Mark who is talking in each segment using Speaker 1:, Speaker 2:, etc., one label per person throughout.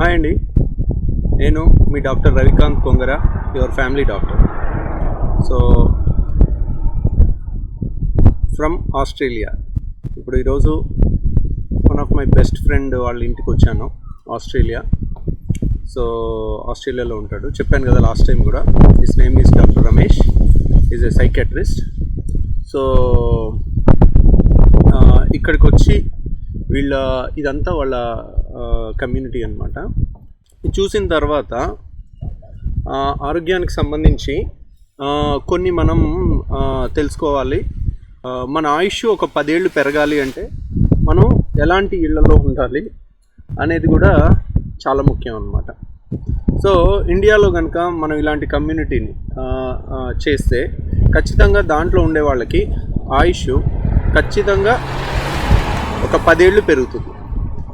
Speaker 1: Hi అండి. నేను మీ doctor Ravikanth Kongara your family doctor. So from Australia. ఇప్పుడు ఈరోజు one of my best friend వాళ్ళ ఇంటికి వచ్చాను ఆస్ట్రేలియా. సో ఆస్ట్రేలియాలో ఉంటాడు. చెప్పాను కదా లాస్ట్ టైం కూడా his name is doctor Ramesh. Is a psychiatrist so ఇక్కడికి వచ్చి వీళ్ళ ఇదంతా వాళ్ళ కమ్యూనిటీ అనమాట చూసిన తర్వాత ఆరోగ్యానికి సంబంధించి కొన్ని మనం తెలుసుకోవాలి. మన ఆయుష్ ఒక పదేళ్ళు పెరగాలి అంటే మనం ఎలాంటి ఇళ్ళలో ఉండాలి అనేది కూడా చాలా ముఖ్యం అన్నమాట. సో ఇండియాలో కనుక మనం ఇలాంటి కమ్యూనిటీని చేస్తే ఖచ్చితంగా దాంట్లో ఉండే వాళ్ళకి ఆయుష్ ఖచ్చితంగా ఒక పదేళ్ళు పెరుగుతుంది.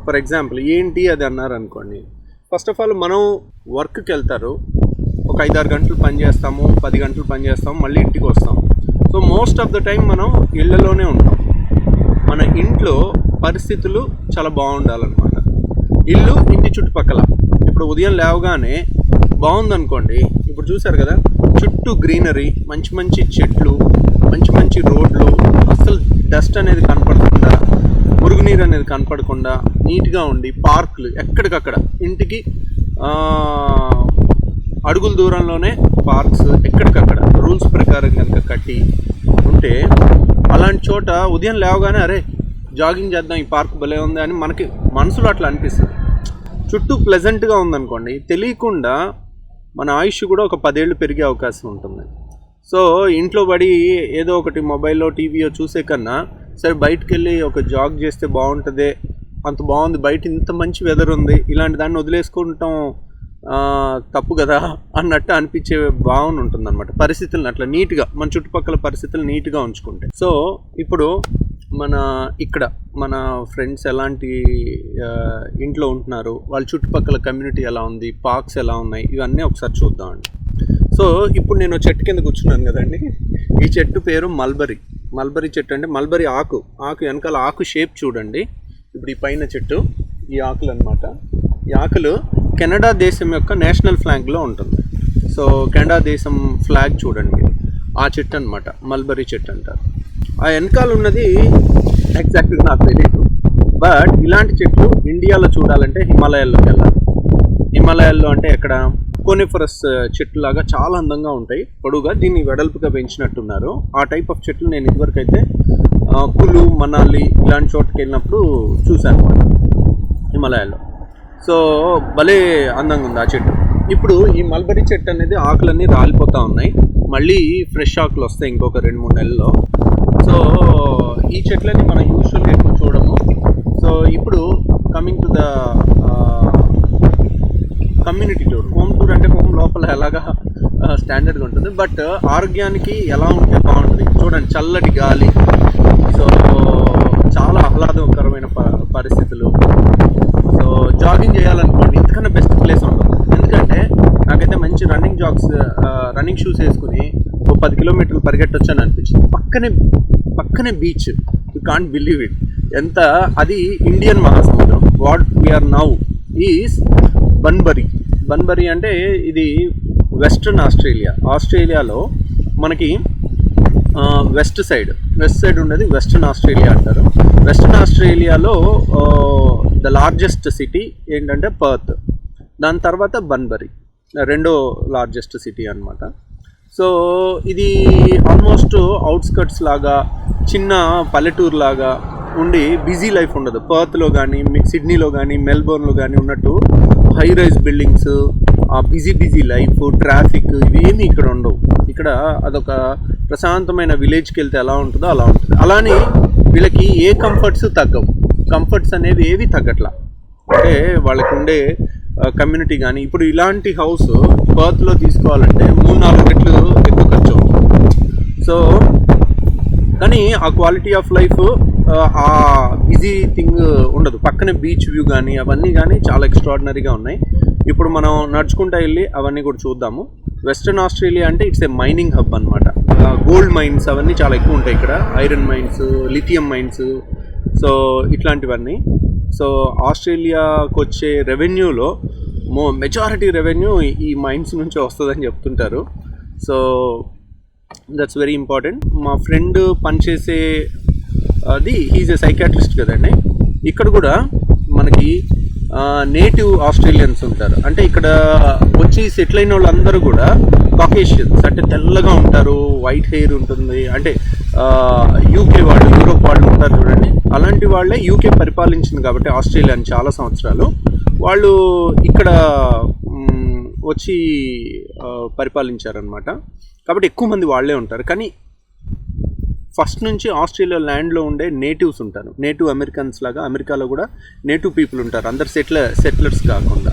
Speaker 1: ఫర్ ఎగ్జాంపుల్ ఏంటి అది అన్నారు అనుకోండి. ఫస్ట్ ఆఫ్ ఆల్ మనం వర్క్కి వెళ్తారు. ఒక ఐదారు గంటలు పని చేస్తాము పది గంటలు పని చేస్తాము మళ్ళీ ఇంటికి వస్తాం. So most of the time మనం ఇళ్ళలోనే ఉంటాం. మన ఇంట్లో పరిస్థితులు చాలా బాగుండాలన్నమాట. ఇల్లు ఇంటి చుట్టుపక్కల. ఇప్పుడు ఉదయం లేవగానే బాగుందనుకోండి ఇప్పుడు చూసారు కదా చుట్టూ గ్రీనరీ మంచి మంచి చెట్లు మంచి మంచి రోడ్లు అసలు డస్ట్ అనేది కనపడుతుంది మురుగునీరు అనేది కనపడకుండా నీట్గా ఉండి పార్కులు ఎక్కడికక్కడ ఇంటికి అడుగుల దూరంలోనే పార్క్స్ ఎక్కడికక్కడ రూల్స్ ప్రకారం కనుక కట్టి ఉంటే అలాంటి చోట ఉదయం లేవగానే అరే జాగింగ్ చేద్దాం ఈ పార్క్ భలే ఉంది అని మనకి మనసులో అట్లా అనిపిస్తుంది. చుట్టూ ప్లెజెంట్గా ఉందనుకోండి తెలియకుండా మన ఆయుష్ కూడా ఒక పదేళ్ళు పెరిగే అవకాశం ఉంటుంది. సో ఇంట్లో పడి ఏదో ఒకటి మొబైల్లో టీవీయో చూసే కన్నా సరే బయటకు వెళ్ళి ఒక జాగ్ చేస్తే బాగుంటుంది. అంత బాగుంది బయట ఇంత మంచి వెదర్ ఉంది ఇలాంటి దాన్ని వదిలేసుకుంటాం తప్పు కదా అన్నట్టు అనిపించే భావన ఉంటుంది అనమాట పరిస్థితులను అట్లా నీట్గా మన చుట్టుపక్కల పరిస్థితులు నీట్గా ఉంచుకుంటే. సో ఇప్పుడు మన ఇక్కడ మన ఫ్రెండ్స్ ఎలాంటి ఇంట్లో ఉంటున్నారు వాళ్ళ చుట్టుపక్కల కమ్యూనిటీ ఎలా ఉంది పార్క్స్ ఎలా ఉన్నాయి ఇవన్నీ ఒకసారి చూద్దామండి. సో ఇప్పుడు నేను చెట్టు కింద కూర్చున్నాను కదండి. ఈ చెట్టు పేరు మల్బరీ. మల్బరీ చెట్టు అంటే మల్బరీ ఆకు. ఆకు వెనకాల ఆకు షేప్ చూడండి. ఇప్పుడు ఈ పైన చెట్టు ఈ ఆకులు అన్నమాట. ఈ ఆకులు కెనడా దేశం యొక్క నేషనల్ ఫ్లాగ్లో ఉంటుంది. సో కెనడా దేశం ఫ్లాగ్ చూడండి. ఆ చెట్టు అన్నమాట. మల్బరీ చెట్టు అంటారు ఆ వెనకాల ఉన్నది ఎగ్జాక్ట్గా నాకు తెలియదు బట్ ఇలాంటి చెట్లు ఇండియాలో చూడాలంటే హిమాలయాల్లోకి వెళ్ళాలి. హిమాలయాల్లో అంటే ఎక్కడ? కోనిఫరస్ చెట్లు లాగా చాలా అందంగా ఉంటాయి. పొడుగా దీన్ని వెడల్పుగా పెంచినట్టున్నారు. ఆ టైప్ ఆఫ్ చెట్లు నేను ఇదివరకు అయితే కులు మనాలి ఇలాంటి చోటుకి వెళ్ళినప్పుడు చూశాను అనమాట హిమాలయాల్లో. సో భలే అందంగా ఉంది ఆ చెట్టు. ఇప్పుడు ఈ మల్బరీ చెట్టు అనేది ఆకులన్నీ రాలిపోతూ ఉన్నాయి. మళ్ళీ ఫ్రెష్ ఆకులు వస్తాయి ఇంకొక రెండు మూడు నెలల్లో. సో ఈ చెట్లని మనం యూజువల్గా ఎక్కువ చూడము సో ఇప్పుడు coming to the community tour home tour అంటే హోమ్ ఎలాగా స్టాండర్డ్గా ఉంటుంది. బట్ ఆరోగ్యానికి ఎలా ఉంటే బాగుంటుంది? చూడండి చల్లటి గాలి. సో చాలా ఆహ్లాదకరమైన ప- పరిస్థితులు. సో జాగింగ్ చేయాలనుకోండి ఇంతకన్నా బెస్ట్ ప్లేస్ ఉంటుంది ఎందుకంటే నాకైతే మంచి రన్నింగ్ జాగ్స్ రన్నింగ్ షూస్ వేసుకుని ఓ పది కిలోమీటర్లు పరిగెట్టొచ్చని అనిపించింది. పక్కనే పక్కనే beach you can't believe it ఎంత అది ఇండియన్ మహాసముద్రం. What we are now is Bunbury Bunbury అంటే ఇది వెస్ట్రన్ ఆస్ట్రేలియా. ఆస్ట్రేలియాలో మనకి వెస్ట్ సైడ్ వెస్ట్ సైడ్ ఉండేది వెస్ట్రన్ ఆస్ట్రేలియా అంటారు. వెస్ట్రన్ ఆస్ట్రేలియాలో ద లార్జెస్ట్ సిటీ ఏంటంటే పర్త్. దాని తర్వాత బన్బరీ రెండో లార్జెస్ట్ సిటీ అన్నమాట. సో ఇది ఆల్మోస్ట్ అవుట్స్కట్స్ లాగా చిన్న పల్లెటూరు లాగా ఉండి బిజీ లైఫ్ ఉండదు. పర్త్లో కానీ సిడ్నీలో కానీ మెల్బోర్న్లో కానీ ఉన్నట్టు హై రైజ్ బిల్డింగ్స్ ఆ బిజీ బిజీ లైఫ్ ట్రాఫిక్ ఇవేమీ ఇక్కడ ఉండవు. ఇక్కడ అదొక ప్రశాంతమైన విలేజ్కి వెళ్తే ఎలా ఉంటుందో అలా ఉంటుంది. అలానే వీళ్ళకి ఏ కంఫర్ట్స్ తగ్గవు. కంఫర్ట్స్ అనేవి ఏవి తగ్గట్లా. అంటే వాళ్ళకి ఉండే కమ్యూనిటీ కానీ ఇప్పుడు ఇలాంటి హౌస్ పర్త్లో తీసుకోవాలంటే మూడు నాలుగు రెట్లు ఎక్కువ ఖర్చు సో కానీ ఆ క్వాలిటీ ఆఫ్ లైఫ్ ఆ బిజీ థింగ్ ఉండదు. పక్కనే బీచ్ వ్యూ కానీ అవన్నీ కానీ చాలా ఎక్స్ట్రాడినరీగా ఉన్నాయి. ఇప్పుడు మనం నడుచుకుంటా వెళ్ళి అవన్నీ కూడా చూద్దాము. వెస్ట్రన్ ఆస్ట్రేలియా అంటే ఇట్స్ ఏ మైనింగ్ హబ్ అనమాట గోల్డ్ మైన్స్ అవన్నీ చాలా ఎక్కువ ఉంటాయి ఇక్కడ. Iron mines lithium mines so ఇట్లాంటివన్నీ. సో ఆస్ట్రేలియాకు వచ్చే రెవెన్యూలో మో మెజారిటీ రెవెన్యూ ఈ మైన్స్ నుంచి వస్తుందని చెప్తుంటారు. సో దట్స్ వెరీ ఇంపార్టెంట్ మా ఫ్రెండ్ పనిచేసే అది హీజ్ ఏ సైకాట్రిస్ట్ కదండి. ఇక్కడ కూడా మనకి నేటివ్ ఆస్ట్రేలియన్స్ ఉంటారు. అంటే ఇక్కడ వచ్చి సెటిల్ అయిన వాళ్ళందరూ కూడా కాకేషియన్స్ అంటే తెల్లగా ఉంటారు వైట్ హెయిర్ ఉంటుంది. అంటే యూకే వాళ్ళు యూరోప్ వాళ్ళు ఉంటారు చూడండి. అలాంటి వాళ్ళే యూకే పరిపాలించింది కాబట్టి ఆస్ట్రేలియాని చాలా సంవత్సరాలు. వాళ్ళు ఇక్కడ వచ్చి పరిపాలించారనమాట కాబట్టి ఎక్కువ మంది వాళ్ళే ఉంటారు. కానీ ఫస్ట్ నుంచి ఆస్ట్రేలియా ల్యాండ్లో ఉండే నేటివ్స్ ఉంటారు. నేటివ్ అమెరికన్స్ లాగా అమెరికాలో కూడా నేటివ్ పీపుల్ ఉంటారు. అందరు సెటిలర్ సెటిలర్స్ కాకుండా.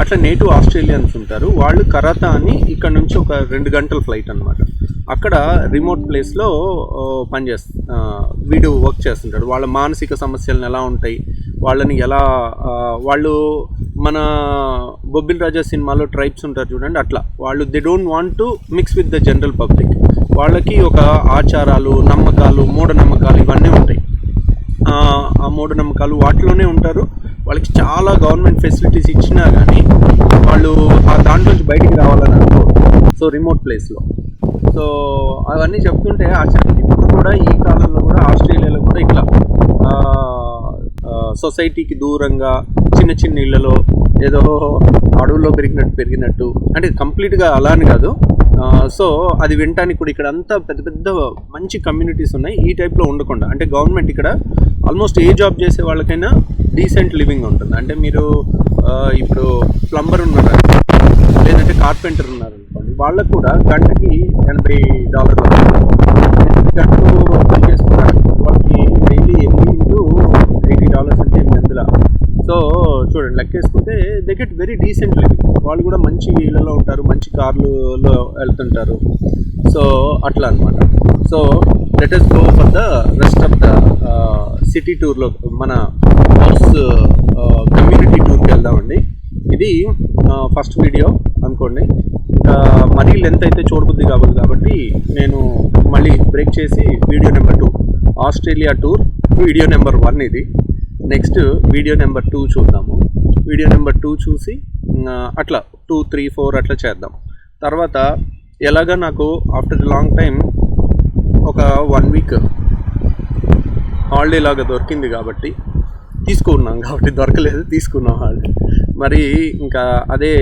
Speaker 1: అట్లా నేటివ్ ఆస్ట్రేలియన్స్ ఉంటారు. వాళ్ళు కరాతా అని ఇక్కడ నుంచి ఒక రెండు గంటల ఫ్లైట్ అనమాట అక్కడ రిమోట్ ప్లేస్లో పనిచేస్త వీడు వర్క్ చేస్తుంటాడు. వాళ్ళ మానసిక సమస్యలను ఎలా ఉంటాయి? వాళ్ళని ఎలా వాళ్ళు మన బొబ్బిల్ రాజా సినిమాలో ట్రైబ్స్ ఉంటారు చూడండి అట్లా. వాళ్ళు they don't want to mix with the general public వాళ్ళకి ఒక ఆచారాలు నమ్మకాలు మూఢనమ్మకాలు ఇవన్నీ ఉంటాయి. ఆ మూఢనమ్మకాలు వాటిలోనే ఉంటారు. వాళ్ళకి చాలా గవర్నమెంట్ ఫెసిలిటీస్ ఇచ్చినా కానీ వాళ్ళు ఆ దాంట్లోంచి బయటికి రావాలని అనుకోరు. సో రిమోట్ ప్లేస్లో. సో అవన్నీ చెప్తుంటే ఆశ్చర్యం. ఇప్పుడు కూడా ఈ కాలంలో కూడా ఆస్ట్రేలియాలో కూడా ఇట్లా సొసైటీకి దూరంగా చిన్న చిన్న ఇళ్ళలో ఏదో అడవుల్లో పెరిగినట్టు పెరిగినట్టు అంటే కంప్లీట్గా అలా అని కాదు. సో అది వినటానికి కూడా ఇక్కడ అంతా పెద్ద పెద్ద మంచి కమ్యూనిటీస్ ఉన్నాయి. ఈ టైప్లో ఉండకుండా. అంటే గవర్నమెంట్ ఇక్కడ ఆల్మోస్ట్ ఏ జాబ్ చేసే వాళ్ళకైనా డీసెంట్ లివింగ్ ఉంటుంది. అంటే మీరు ఇప్పుడు ప్లంబర్ ఉన్నారు లేదంటే కార్పెంటర్ ఉన్నారు అనుకోండి వాళ్ళకు కూడా గంటకి ఎనభై డాలర్లు గంటకు పని చేసుకున్నారు వాళ్ళకి డైలీ ఎనిమిది ఇంటూ ఎయిటీ డాలర్స్ అంటే ఎనిమిది వందల సో చూడండి లెక్కేసుకుంటే they get very decent living వాళ్ళు కూడా మంచి ఇళ్ళలో ఉంటారు మంచి కార్లలో వెళ్తుంటారు. సో అట్లా అనమాట so let us go for the rest of the city టూర్లో మన హౌస్ కమ్యూనిటీ టూర్కి వెళ్దామండి. ఇది uh, ఫస్ట్ వీడియో అనుకోండి. ఇంకా మరీ లెంత్ అయితే చూడబుద్ది కావాలి కాబట్టి నేను మళ్ళీ బ్రేక్ చేసి video number two Australia tour video number one ఇది. నెక్స్ట్ వీడియో నెంబర్ టూ చూద్దాము. వీడియో నెంబర్ టూ చూసి అట్లా టూ త్రీ ఫోర్ అట్లా చేద్దాం. తర్వాత ఎలాగా నాకు ఆఫ్టర్ ద లాంగ్ టైం ఒక వన్ వీక్ హాలిడే లాగా దొరికింది కాబట్టి తీసుకున్నాం కాబట్టి దొరకలేదు తీసుకున్నాం హాలిడే. మరి ఇంకా అదే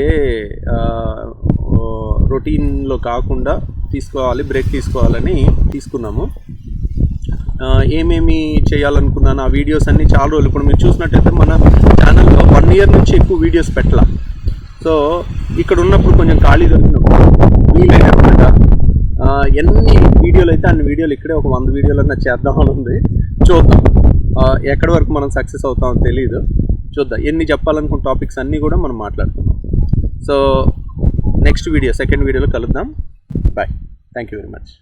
Speaker 1: రొటీన్లో కాకుండా తీసుకోవాలి బ్రేక్ తీసుకోవాలని తీసుకున్నాము. ఏమేమి చేయాలనుకున్నాను ఆ వీడియోస్ అన్నీ చాలా రోజులు ఇప్పుడు మీరు చూసినట్టయితే మన ఛానల్లో వన్ ఇయర్ నుంచి ఎక్కువ వీడియోస్ పెట్టాల. సో ఇక్కడ ఉన్నప్పుడు కొంచెం ఖాళీ దొరికినప్పుడు వీలైనప్పుడు ఎన్ని వీడియోలు అయితే అన్ని వీడియోలు ఇక్కడే ఒక వంద వీడియోలన్నా చేద్దామని ఉంది. చూద్దాం. ఎక్కడ ఎక్కడి వరకు మనం సక్సెస్ అవుతామో తెలియదు చూద్దాం. ఎన్ని చెప్పాలనుకున్న టాపిక్స్ అన్నీ కూడా మనం మాట్లాడుకుందాం. సో నెక్స్ట్ వీడియో సెకండ్ వీడియోలో కలుద్దాం. Bye thank you very much